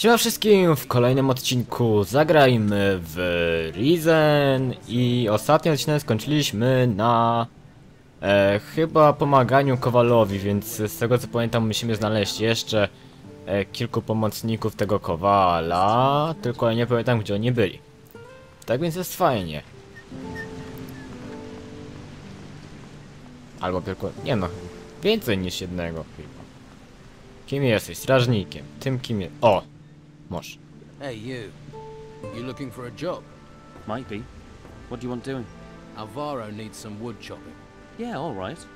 Siema wszystkim, w kolejnym odcinku zagrajmy w Risen i ostatni odcinek skończyliśmy na e, chyba pomaganiu Kowalowi, więc z tego co pamiętam musimy znaleźć jeszcze e, kilku pomocników tego Kowala, tylko ja nie pamiętam gdzie oni byli. Tak więc jest fajnie. Albo tylko, nie no, więcej niż jednego chyba. Kim jesteś? Strażnikiem. Tym kim jest... O! Może. Hey, you. You looking for a job? Might be. What do you want doing? Alvaro needs some wood chopping. Yeah, all right.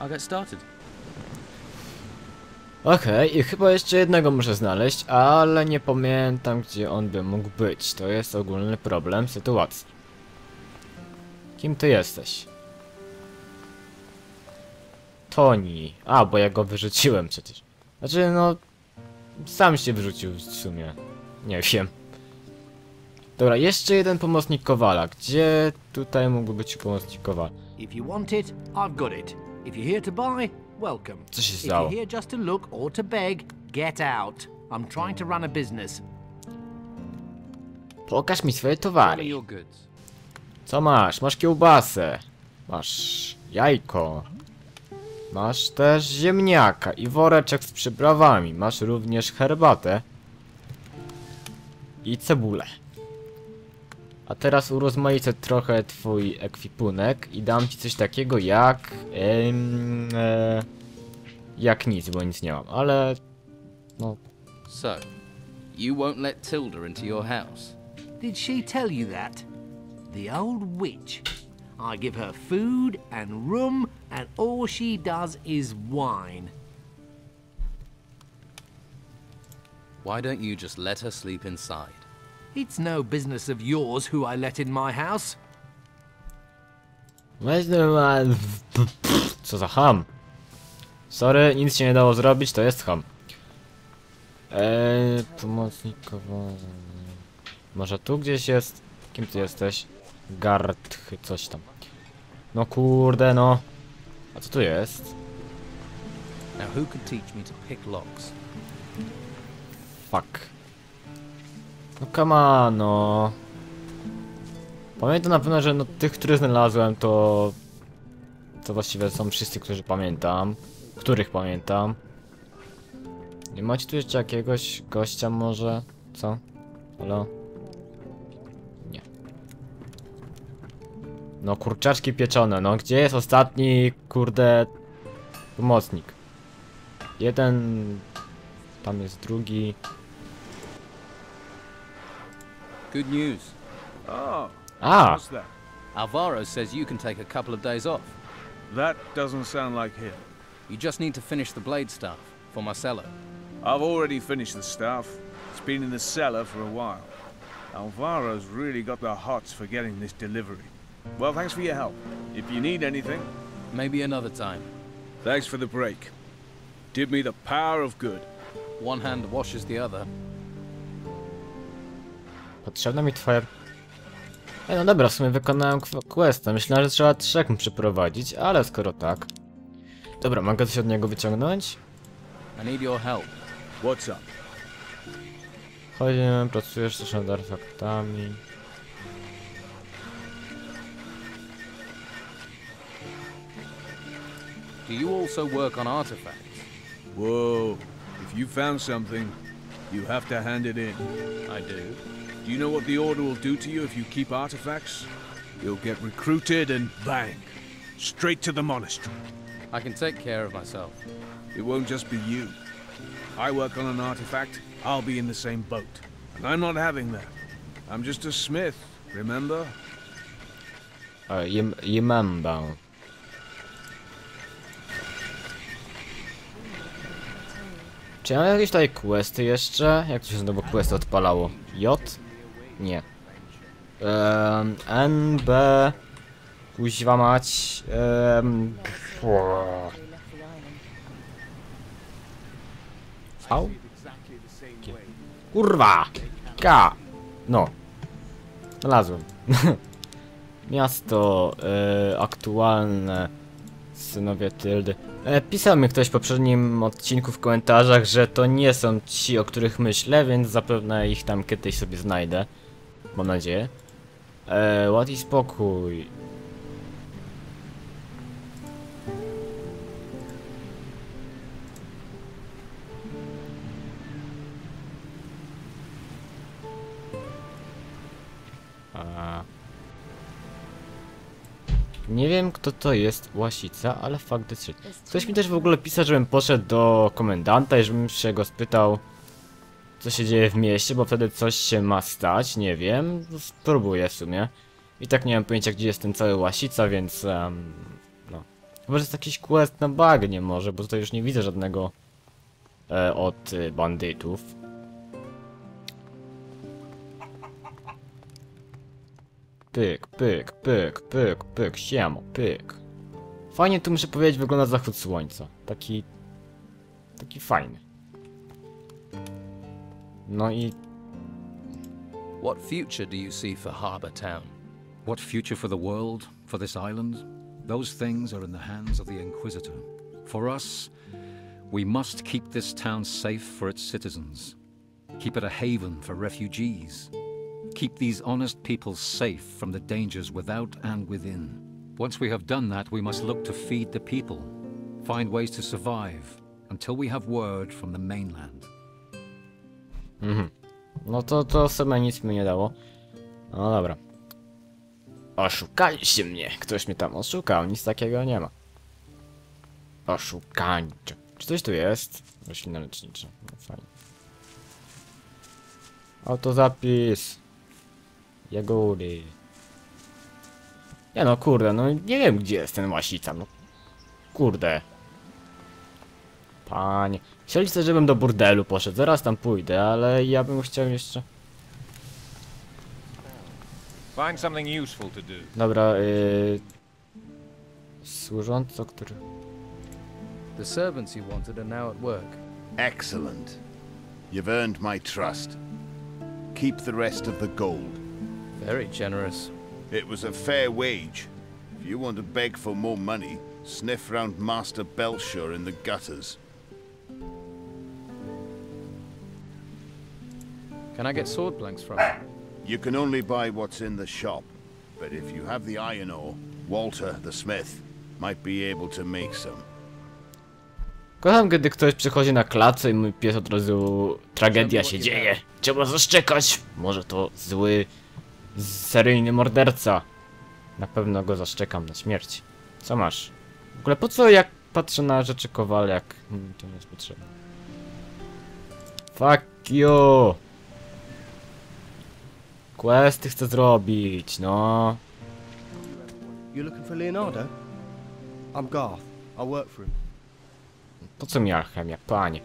I'll get started. Okej, i chyba jeszcze jednego muszę znaleźć, ale nie pamiętam gdzie on by mógł być. To jest ogólny problem sytuacji. Kim ty jesteś? Toni. A, bo ja go wyrzuciłem przecież. Znaczy, no... Sam się wyrzucił w sumie. Nie wiem. Dobra, jeszcze jeden pomocnik Kowala. Gdzie tutaj mógł być pomocnik Kowala? If you want it, I've got it. If you're here to buy, welcome. Co się If stało? you're here just to look or to beg, get out. I'm trying to run a business. Pokaż mi swoje me towary. your goods. Co masz? Masz kiełbasę. Masz jajko. Masz też ziemniaka i woreczek z przyprawami. Masz również herbatę. I cebulę. A teraz urozmaicę trochę twój ekwipunek i dam ci coś takiego jak... Em, e, jak nic, bo nic nie mam, ale... No, So, you won't let Tilda into your house? Did she tell you that? The old witch. I give her food and room, and all she does is whine. Why don't you just let her sleep inside? It's no business of yours who I let in my house. Weź no, a- Co za ham. Sorry, nic się nie dało zrobić, to jest ham. Eee, pomocnikowo... Może tu gdzieś jest? Kim ty jesteś? Gard, coś tam. No kurde, no. A co tu jest? Now, who could teach me to pick locks? Fuck. No come on, no. Pamiętam na pewno, że no, tych, których znalazłem, to... To właściwie są wszyscy, którzy pamiętam. Których pamiętam. Nie macie tu jeszcze jakiegoś gościa może? Co? Halo? No kurczaczki pieczone, no gdzie jest ostatni, kurde... Pomocnik? Jeden... Tam jest drugi... Good news. Oh, A! Ah, what's that? Alvaro says you can take a couple of days off. That doesn't sound like him. You just need to finish the blade stuff for Marcelo. I've already finished the stuff. It's been in the cellar for a while. Alvaro's really got the hots for getting this delivery. Well, thanks for your help. If you need anything, Maybe another time. thanks for the break. Did me the power of good. One hand washes the other. Potrzebna mi twoja... Ej, no dobra, w sumie wykonałem questa. Myślałem, że trzeba trzech mu przyprowadzić, ale skoro tak... Dobra, mogę coś od niego wyciągnąć? I need your help. What's up? Chodź, pracujesz też nad artefaktami. Do you also work on artifacts? Whoa. If you found something, you have to hand it in. I do. Do you know what the Order will do to you if you keep artifacts? You'll get recruited and bang. Straight to the monastery. I can take care of myself. It won't just be you. I work on an artifact, I'll be in the same boat. And I'm not having that. I'm just a smith, remember? O, Jem- Jemembę. Czy ja mam jakieś tutaj questy jeszcze? Jak to się znowu questy odpalało? J? Nie. Um, N, B... Kuźwa mać... Um, V? Kurwa! K! No. Znalazłem. Miasto e, aktualne synowie Tyldy. E, Pisał mi ktoś w poprzednim odcinku w komentarzach, że to nie są ci, o których myślę, więc zapewne ich tam kiedyś sobie znajdę. Mam nadzieję. E, ład i spokój. Nie wiem kto to jest Łasica, ale fakt shit. Ktoś mi też w ogóle pisał, żebym poszedł do komendanta i żebym się go spytał co się dzieje w mieście, bo wtedy coś się ma stać, nie wiem. No, Spróbuję w sumie. I tak nie mam pojęcia gdzie jest ten cały Łasica, więc em, no. Chyba, że jest jakiś quest na bagnie może, bo tutaj już nie widzę żadnego e, od y, bandytów. Pyk, pyk, pyk, pyk, pyk, siemo, pyk. Fajnie tu muszę powiedzieć wygląda zachód słońca. Taki... Taki fajny. No i What future do you see for Harbour Town? What future for the world, for this island? Those things are in the hands of the Inquisitor. For us, we must keep this town safe for its citizens. Keep it a haven for refugees. Keep these honest people safe from the dangers without and within. Once we have done that, we must look to feed the people, find ways to survive, until we have word from the mainland. No to to sobie nic mi nie dało. No dobra. Oszukaliście mnie. Ktoś mnie tam oszukał. Nic takiego nie ma. Oszukańcze. Czy coś tu jest? Roślina lecznicza. No fajnie. Autozapis. Jagody. Nie no, kurde, no nie wiem gdzie jest ten łasica, no. Kurde. Panie. Chcieliście, żebym do burdelu poszedł, zaraz tam pójdę, ale ja bym chciał jeszcze... Find something useful to do. Dobra, yy... Służąco, który... The servants you wanted are now at work. Excellent. You've earned my trust. Keep the rest of the gold. Very generous. It was a fair wage. If you want to beg for more money, sniff round Master Belshire in the gutters. Can I get sword blanks from you? You can only buy what's in the shop, but if you have the iron ore, Walter the smith might be able to make some. Kocham, kiedy ktoś przychodzi na klacę i mój pies od razu... Tragedia się dzieje. Trzeba zaszczekać. Może to zły... seryjny morderca. Na pewno go zaszczekam na śmierć. Co masz? W ogóle po co jak patrzę na rzeczy kowal, jak mi to nie jest potrzebne? Fuck you! Questy chcę zrobić, no. You looking for Leonardo? I'm Garth. I work for him. Po co mi alchemia, panie?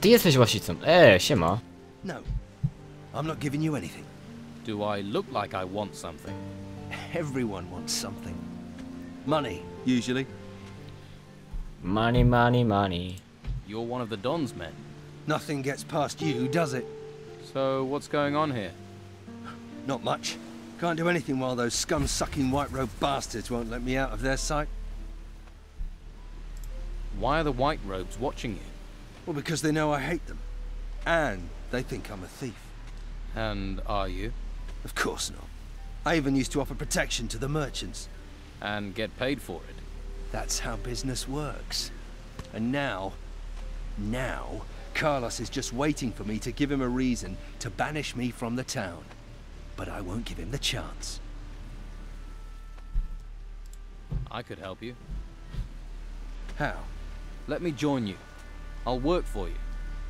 Ty jesteś łasicą. E, siema. No, I'm not giving you anything. Do I look like I want something? Everyone wants something. Money, usually. Money, money, money. You're one of the Don's men. Nothing gets past you, does it? So what's going on here? Not much. Can't do anything while those scum-sucking white-robed bastards won't let me out of their sight. Why are the White Robes watching you? Well, because they know I hate them. And they think I'm a thief. And are you? Of course not. I even used to offer protection to the merchants. And get paid for it? That's how business works. And now, now, Carlos is just waiting for me to give him a reason to banish me from the town. But I won't give him the chance. I could help you. How? Let me join you. I'll work for you.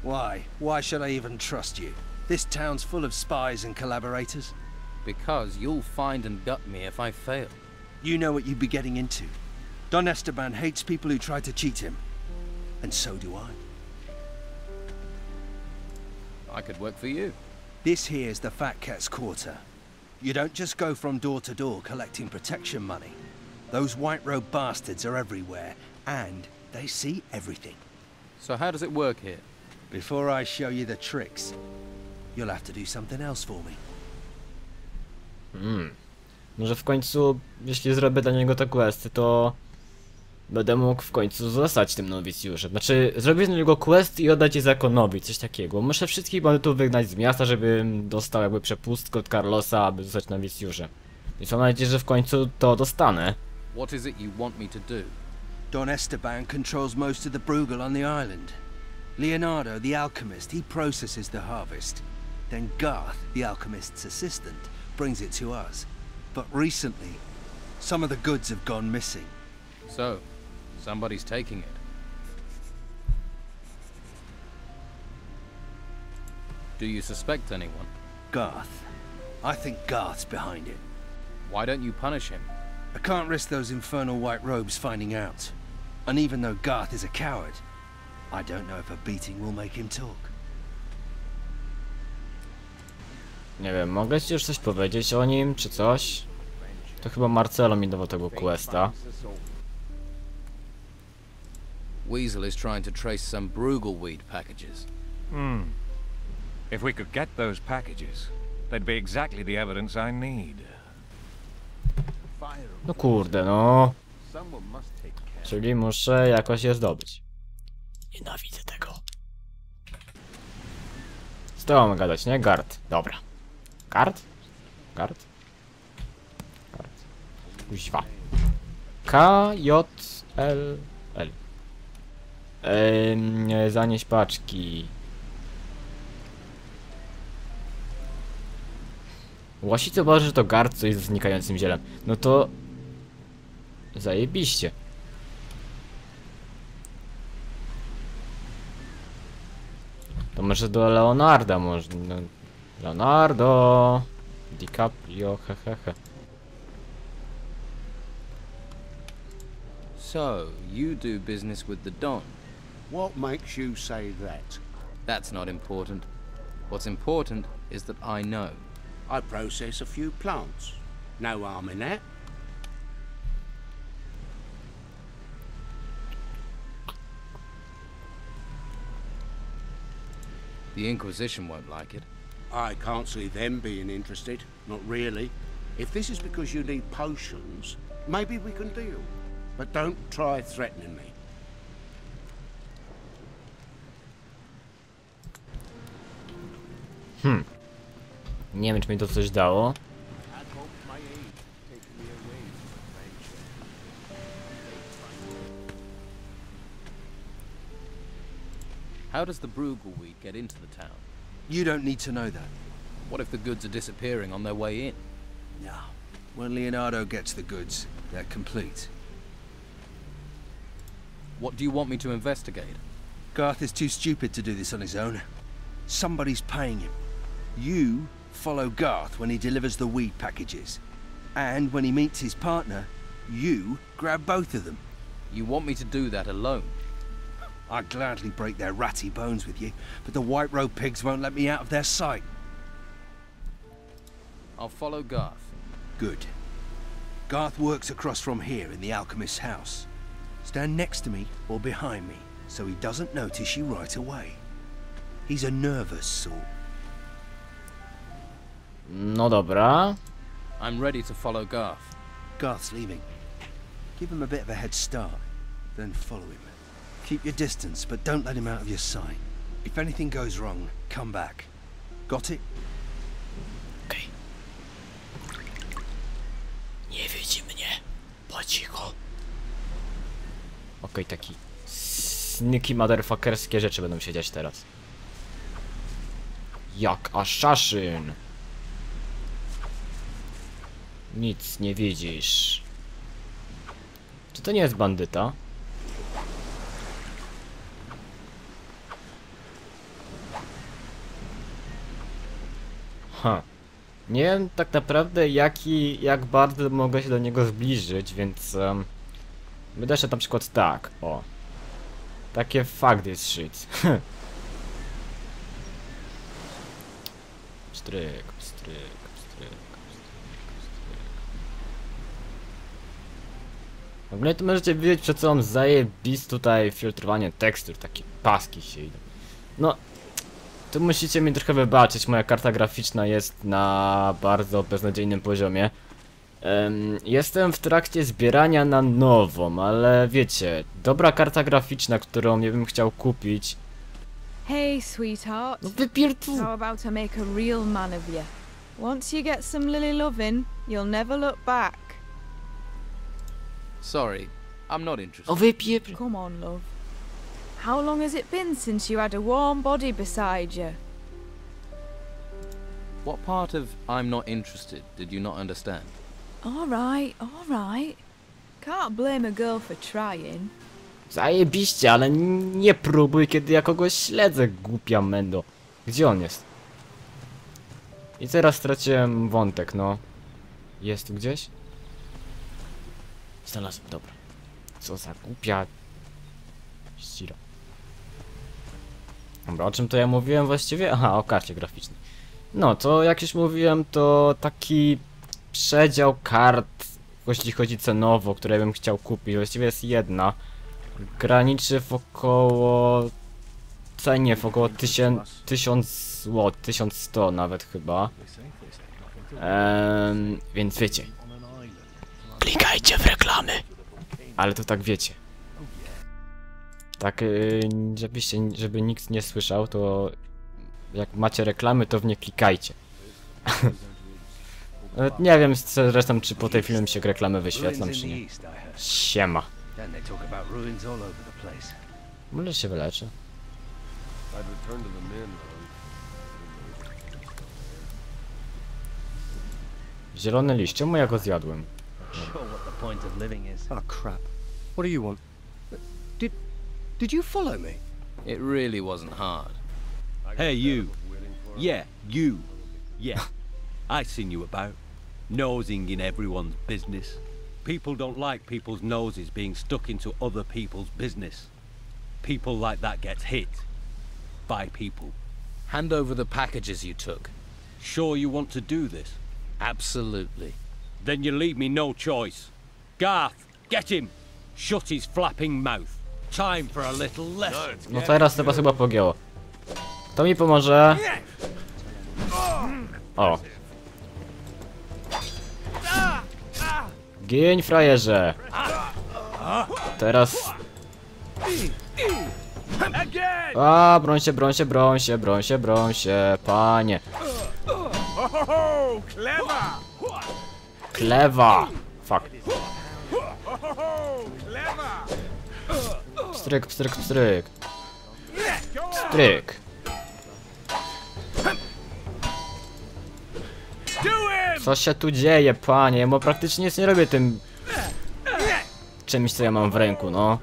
Why? Why should I even trust you? This town's full of spies and collaborators. Because you'll find and gut me if I fail. You know what you'd be getting into. Don Esteban hates people who try to cheat him. And so do I. I could work for you. This here's the Fat Cat's Quarter. You don't just go from door to door collecting protection money. Those white robe bastards are everywhere, and they see everything. So how does it work here? Before I show you the tricks, you'll have to do something else for me. Hmm. Może w końcu, jeśli zrobię dla niego te questy, to będę mógł w końcu zostać tym nowicjuszem. Znaczy, zrobić na niego quest i oddać je zakonowi, coś takiego. Muszę wszystkich bandytów wygnać z miasta, żebym dostał jakby przepustkę od Carlosa, aby zostać nowicjuszem. Więc mam nadzieję, że w końcu to dostanę. What is it you want me to do? Don Esteban controls most of the Bruegel on the island. Leonardo, the alchemist, he processes the harvest. Then Garth, the alchemist's assistant, brings it to us. But recently, some of the goods have gone missing. So, somebody's taking it. Do you suspect anyone? Garth. I think Garth's behind it. Why don't you punish him? I can't risk those infernal white robes finding out. And even though Garth is a coward, I don't know if a beating will make him talk. Nie wiem, mogę ci już coś powiedzieć o nim, czy coś? To chyba Marcelo mi dawał tego questa. Weasel is trying to trace some Bruegel weed packages. Hmm. If we could get those packages, they'd be exactly the evidence I need. No kurde, no. Czyli muszę jakoś je zdobyć. Nienawidzę tego. Z tobą gadać, nie? Gard. Dobra. Gard? Gard? Gard. Kuźwa. K, J, L, L. Zanieść paczki. Łasicy uważa, że to gard, co jest znikającym zielem. No to... Zajebiście. To może do Leonarda można... No, Leonardo... DiCaprio, hehehe. So, you do business with the Don. What makes you say that? That's not important. What's important is that I know. I process a few plants. No harm in that. The Inquisition won't like it. I can't see them being interested. Not really. If this is because you need potions, maybe we can deal. But don't try threatening me. Hmm. Nie wiem, czy mi to coś dało. How does the Bruegel weed get into the town? You don't need to know that. What if the goods are disappearing on their way in? No. When Leonardo gets the goods, they're complete. What do you want me to investigate? Garth is too stupid to do this on his own. Somebody's paying him. You follow Garth when he delivers the weed packages. And when he meets his partner, you grab both of them. You want me to do that alone? I'd gladly break their ratty bones with you, but the White Road pigs won't let me out of their sight. I'll follow Garth. Good. Garth works across from here in the alchemist's house. Stand next to me or behind me, so he doesn't notice you right away. He's a nervous sort. No dobra. I'm ready to follow Garth. Garth's leaving. Give him a bit of a head start, then follow him. Keep your distance, but don't let him out of your sight. If anything goes wrong, come back. Got it? Okej. Nie widzi mnie. Po cichu. Okej, taki sneaky motherfuckerskie rzeczy będą się dziać teraz. Jak assassin. Nic nie widzisz. Czy to nie jest bandyta? Ha. Nie wiem tak naprawdę jaki, jak bardzo mogę się do niego zbliżyć, więc... Um, wydaje na przykład tak, o. Takie fuck this shit. Pstryk, pstryk, pstryk, pstryk. W ogóle to możecie widzieć przed sobą zajebist tutaj filtrowanie tekstur, takie paski się idą. No, tu musicie mi trochę wybaczyć, moja karta graficzna jest na bardzo beznadziejnym poziomie. Em, jestem w trakcie zbierania na nową, ale wiecie, dobra karta graficzna, którą ja bym chciał kupić. Hey, sweetheart. No wypierdu... How about I make a real man of you? Once you get some lily loving, you'll never look back. Sorry, I'm not interested. O wypier... Come on, love. How long has it been since you had a warm body beside you? What part of I'm not interested did you not understand? All right, all right. Can't blame a girl for trying. Zajebiście, ale nie próbuj, kiedy ja kogoś śledzę, głupia mendo. Gdzie on jest? I teraz straciłem wątek, no. Jest tu gdzieś? Znalazłem, dobra. Co za głupia... Ścira. Dobra, o czym to ja mówiłem właściwie? Aha, o karcie graficznej. No, to jak już mówiłem, to taki przedział kart, jeśli chodzi cenowo, które bym chciał kupić. Właściwie jest jedna. Graniczy w około... Cenie w około 1000 1000 zł, 1100 nawet chyba. Ehm, więc wiecie. Klikajcie w reklamy. Ale to tak wiecie. Tak, yy, żebyście, żeby nikt nie słyszał, to jak macie reklamy, to w nie klikajcie. Nawet nie wiem zresztą, czy po tej filmie mi się reklamy wyświetlą, czy nie. Siema. Może się wyleczę. Zielony liść, czemu ja go zjadłem? Oh crap. What do you want? Did did you follow me? It really wasn't hard. Hey, you. Yeah, you. Yeah. I seen you about. Nosing in everyone's business. People don't like people's noses being stuck into other people's business. People like that gets hit. By people. Hand over the packages you took. Sure you want to do this? Absolutely. Then you leave me no choice. Garth, get him! Shut his flapping mouth. Time for a little lesson. No teraz to was chyba pogięło. Kto mi pomoże? O. Gień frajerze. Teraz... A, broń się, broń się, broń się, broń się, broń się, panie. Oh, clever! Klewa. Fuck. Pstryk, pstryk, pstryk. Pstryk. Co się tu dzieje, panie? Bo praktycznie nic nie robię tym... Czymś, co ja mam w ręku, no.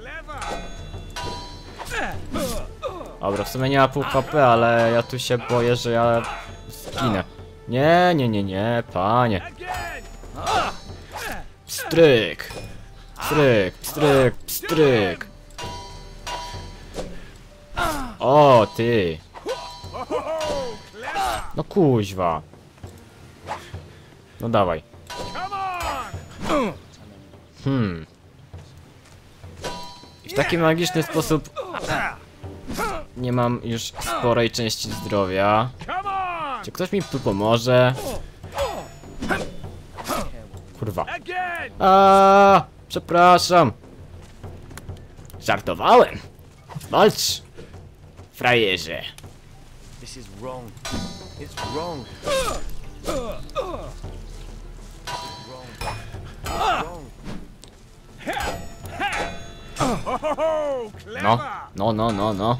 Dobra, w sumie nie ma pół HP, ale ja tu się boję, że ja zginę. Nie, nie, nie, nie, panie. Pstryk. Pstryk, pstryk, pstryk. O, ty. No kuźwa. No dawaj. Hmm. I w taki magiczny sposób nie mam już sporej części zdrowia. Czy ktoś mi tu pomoże? Kurwa. A, przepraszam. Żartowałem. Walcz. Frajerze. This is wrong. It's wrong. Oh, No, no, no, no, no.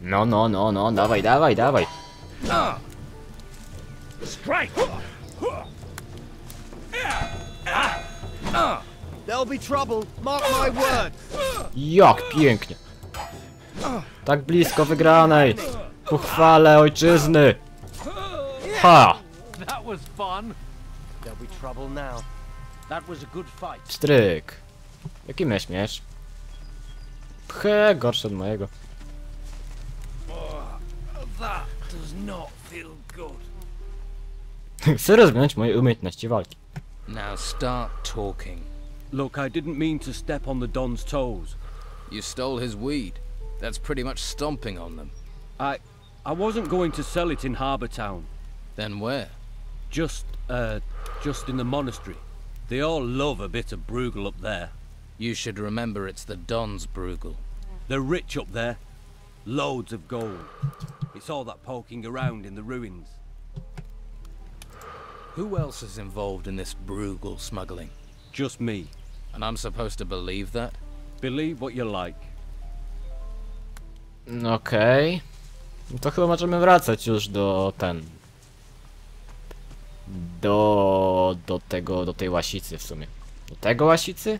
No, no, no, no, dawaj, dawaj, dawaj. Strike! There'll be trouble. Mark my word. Jak pięknie. Tak blisko wygranej. Ku chwale ojczyzny. Ha! That was fun. There'll be trouble now. That was a good fight. Pstryk. Jaki mnie śmiesz? Pche, gorszy od mojego. Chcę rozwinąć moje umiejętności walki. Now start talking. Look, I didn't mean to step on the Don's toes. You stole his weed. That's pretty much stomping on them. I I wasn't going to sell it in Harbour Town. Then where? Just, uh, just in the monastery. They all love a bit of Bruegel up there. You should remember it's the Don's Bruegel. They're rich up there. Loads of gold. It's all that poking around in the ruins. Who else is involved in this Bruegel smuggling? Just me. And I'm supposed to believe that? Believe what you like. Okej. No to chyba możemy wracać już do ten. Do. do tego, do tej łasicy w sumie. Do tego łasicy?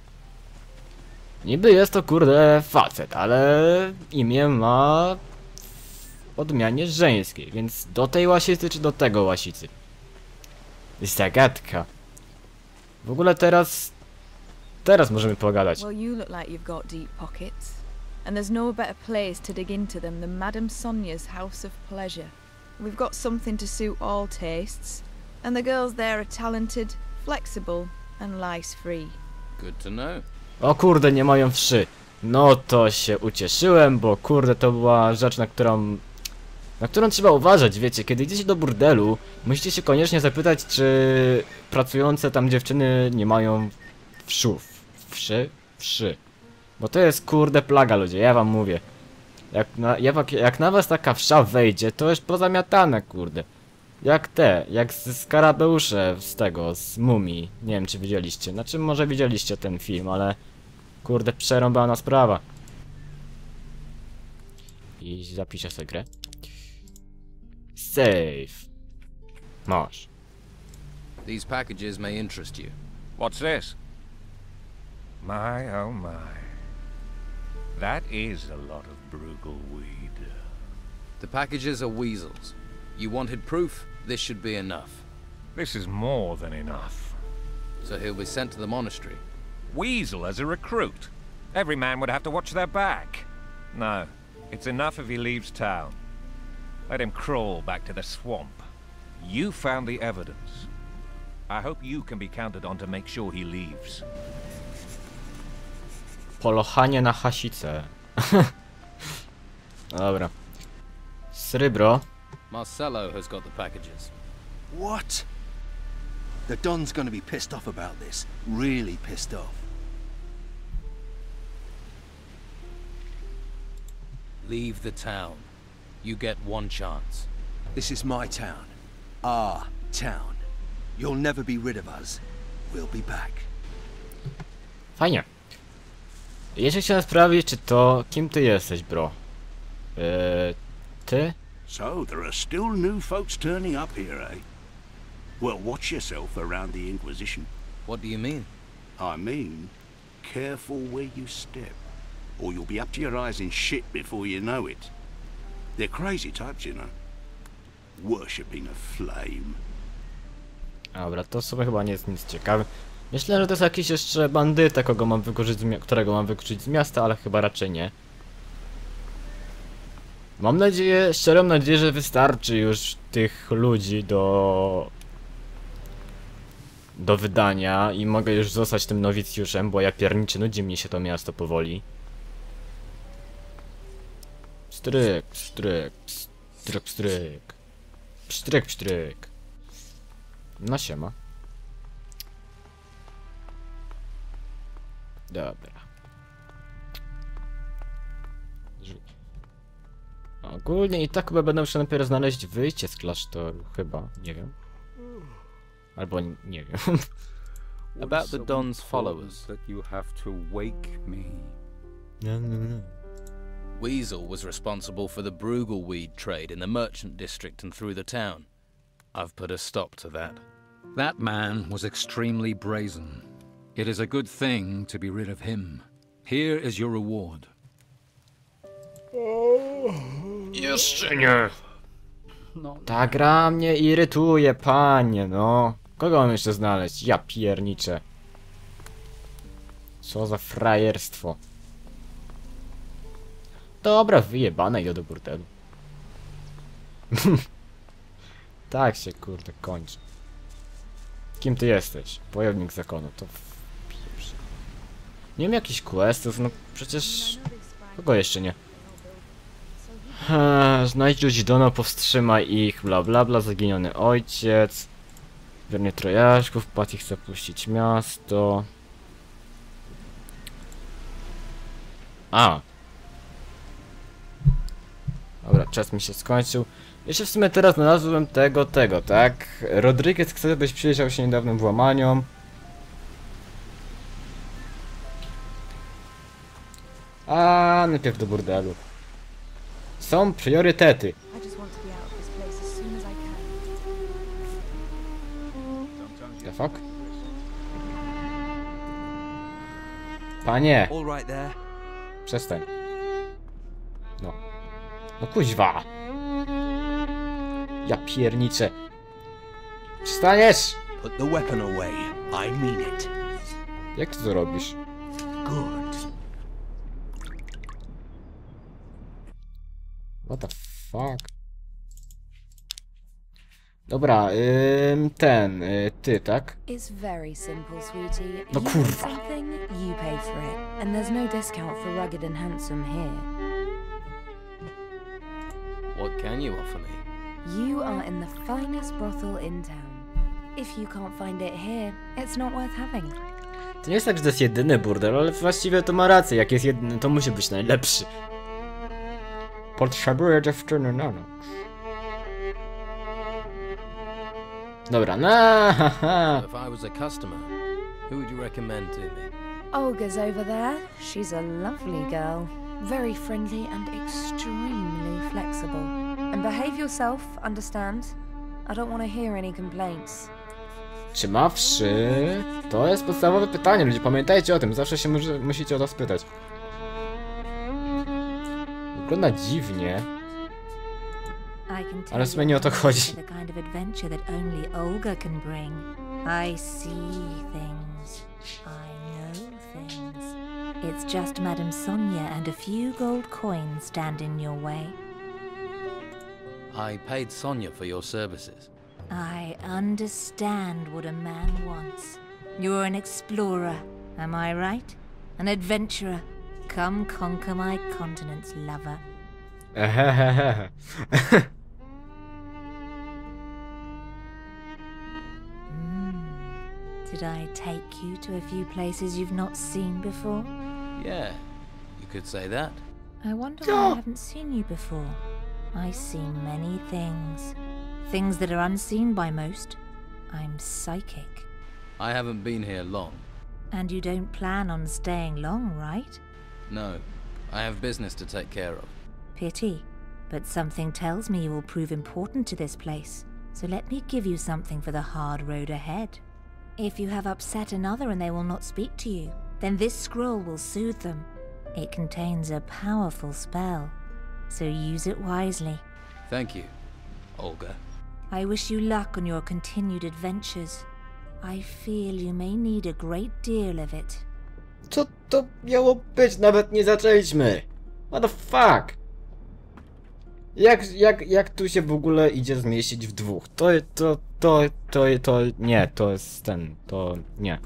Niby jest to kurde facet, ale imię ma w odmianie żeńskiej, więc do tej łasicy czy do tego łasicy? Zagadka. W ogóle teraz. Teraz możemy pogadać. Well, you look like you've got deep pockets. And there's no better place to dig into them than Madame Sonia's House of Pleasure. We've got something to suit all tastes. And the girls there are talented, flexible, and lice free. Good to know. O kurde, nie mają wszy. No to się ucieszyłem, bo kurde to była rzecz, na którą... Na którą trzeba uważać, wiecie, kiedy idziecie do burdelu, musicie się koniecznie zapytać, czy pracujące tam dziewczyny nie mają wszów. Wszy? Wszy. Bo to jest kurde plaga, ludzie, ja wam mówię. Jak na, jak, jak na was taka wsza wejdzie, to już pozamiatane, kurde. Jak te, jak z skarabeusze z tego, z mumii. Nie wiem, czy widzieliście. Znaczy, może widzieliście ten film, ale... Kurde, przerąbana sprawa. I zapiszę sobie grę. Save. Masz. These packages may interest you. What's this? My, oh my. That is a lot of Bruegel weed. The packages are weasels. You wanted proof? This should be enough. This is more than enough. So he'll be sent to the monastery. Weasel as a recruit. Every man would have to watch their back. No, it's enough if he leaves town. Let him crawl back to the swamp. You found the evidence. I hope you can be counted on to make sure he leaves. Polochanie na hasicę. Dobra. Srybro. Marcello has got the packages. What? The Don's gonna be pissed off about this. Really pissed off. Leave the town. You get one chance. This is my town. Our town. You'll never be rid of us. We'll be back. Fajnie. Jeszcze chciałem sprawdzić, czy to... Kim ty jesteś, bro? Eee, ty? So, there are still new folks turning up here, eh? Well, watch yourself around the Inquisition. What do you mean? I mean, careful where you step, or you'll be up to your eyes in shit before you know it. They're crazy types, you know. Worshipping a flame. Dobra, to sobie chyba nie jest nic ciekawe. Myślę, że to jest jakiś jeszcze bandyta, kogo mam którego mam wykluczyć z miasta, ale chyba raczej nie. Mam nadzieję, szczerą nadzieję, że wystarczy już tych ludzi do... do wydania i mogę już zostać tym nowicjuszem, bo ja pierniczy nudzi mnie się to miasto powoli. Stryk, stryk, stryk, stryk. Pstryk, pstryk. No siema. Dobra. Ogólnie i tak chyba będę musiał dopiero znaleźć wyjście z klasztoru, chyba, nie wiem. Albo n- nie wiem. About the Don's followers. That you have to wake me. No, no, no. Weasel was responsible for the Bruegel weed trade in the merchant district and through the town. I've put a stop to that. That man was extremely brazen. It is a good thing to be rid of him. Here is your reward. Jeszcze nie! Ta gra mnie irytuje, panie, no. Kogo mam jeszcze znaleźć? Ja pierniczę. Co za frajerstwo. Dobra, wyjebane idę do burdelu. tak się kurde kończy. Kim ty jesteś? Wojownik zakonu, to. Nie wiem jakiś questów, no przecież... Kogo jeszcze nie? Eee, Znajdź ludzi Dona, powstrzymaj ich, bla bla bla, zaginiony ojciec. Wiernie trojaszków, Patty chce puścić miasto. A. Dobra, czas mi się skończył. Jeszcze w sumie teraz znalazłem tego, tego, tak? Rodriguez chce, żebyś przyjrzał się niedawnym włamaniom. A najpierw do burdelu. Są priorytety. The fuck? Panie, przestań. No. No kuźwa. Ja pierniczę. Przestaniesz! Put the weapon away. I mean it. Jak ty to robisz? Good. What the fuck? Dobra, ym, ten, y, ty, tak? It's very simple, sweetie. No you want kurwa. something, you pay for it. And there's no discount for rugged and handsome here. What can you offer me? You are in the finest brothel in town. If you can't find it here, it's not worth having. To nie jest tak, że to jest jedyny burdel, ale właściwie to ma rację. Jak jest jedyny, to musi być najlepszy. Potrzebuję dziewczyny na noc. Dobra, na haha. If I was a customer, who would you recommend to me? Olga's over there. She's a lovely girl. Very friendly and extremely flexible. And behave yourself, understand? I don't want to hear any complaints. Czy ma wszy? To jest podstawowe pytanie, ludzie. Pamiętajcie o tym, zawsze się musicie o to spytać. Wygląda dziwnie. I can tell Ale w sumie nie o to chodzi. the kind of adventure that only Olga can bring. I see things. I know things. It's just Madame Sonia and a few gold coins stand in your way. I paid Sonia for your services. I understand what a man wants. You're an explorer, am I right? An adventurer. Come conquer my continent's lover. Did I take you to a few places you've not seen before? Yeah, you could say that. I wonder why I haven't seen you before. I see many things. Things that are unseen by most. I'm psychic. I haven't been here long. And you don't plan on staying long, right? No, I have business to take care of. Pity. But something tells me you will prove important to this place. So let me give you something for the hard road ahead. If you have upset another and they will not speak to you, then this scroll will soothe them. It contains a powerful spell. So use it wisely. Thank you, Olga. I wish you luck on your continued adventures. I feel you may need a great deal of it. Co to miało być? Nawet nie zaczęliśmy. What the fuck? Jak, jak, jak tu się w ogóle idzie zmieścić w dwóch? To, to, to, to, to, nie, to jest ten, to nie.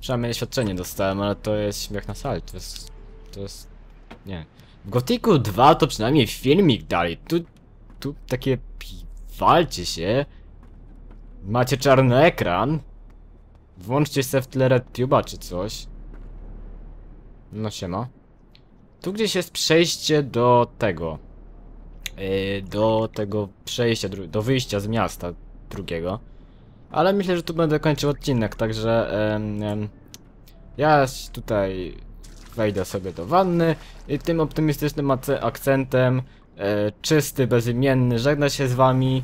Przynajmniej doświadczenie dostałem, ale to jest śmiech na sali, to jest, to jest, nie. W Gotiku 2 to przynajmniej filmik dali, tu, tu takie walcie się. Macie czarny ekran. Włączcie sobie w tle RedTube'a czy coś. No siema. Tu gdzieś jest przejście do tego. Yy, do tego przejścia, do wyjścia z miasta drugiego. Ale myślę, że tu będę kończył odcinek, także em, ja tutaj wejdę sobie do wanny i tym optymistycznym akcentem e, czysty, bezimienny żegna się z wami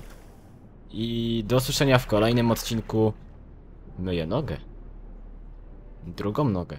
i do usłyszenia w kolejnym odcinku myję nogę. Drugą nogę.